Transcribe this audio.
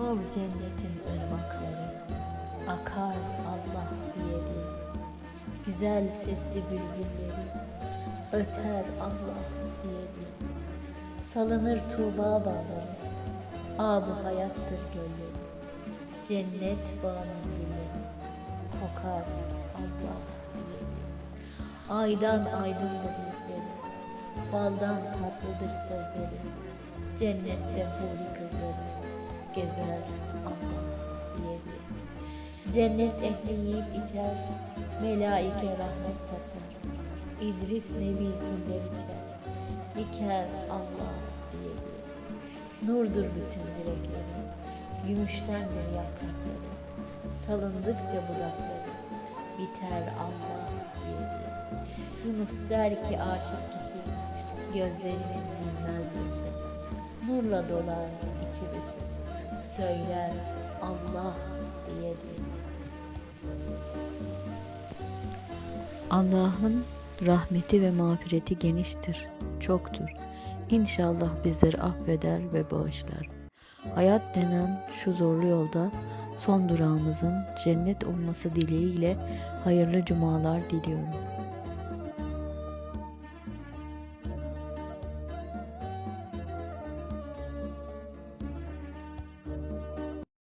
Ol cennetin ırmakları, akar Allah diye diye. Güzel sesli bülbülleri, öter Allah diye diye. Salınır tuğba bağları, abu hayattır gölleri. Cennet bağının gülleri, kokar Allah diye diye. Aydan aydındır yüzleri, baldan tatlıdır sözleri. Cennette huri kızları, gezer Allah diye. Cennet ehli yiyip içer, melaike rahmet saçar. İdris Nebi dinde biçer, diker Allah diye. Nurdur bütün dilekleri, gümüştendir yaprakları. Salındıkça budakları, biter Allah diye. Yunus der ki aşık kişi, gözlerinin dinmez yaşı. Nurla dolar içi dışı, söyler Allah diye diye. Allah'ın rahmeti ve mağfireti geniştir, çoktur. İnşallah bizleri affeder ve bağışlar. Hayat denen şu zorlu yolda son durağımızın cennet olması dileğiyle hayırlı cumalar diliyorum.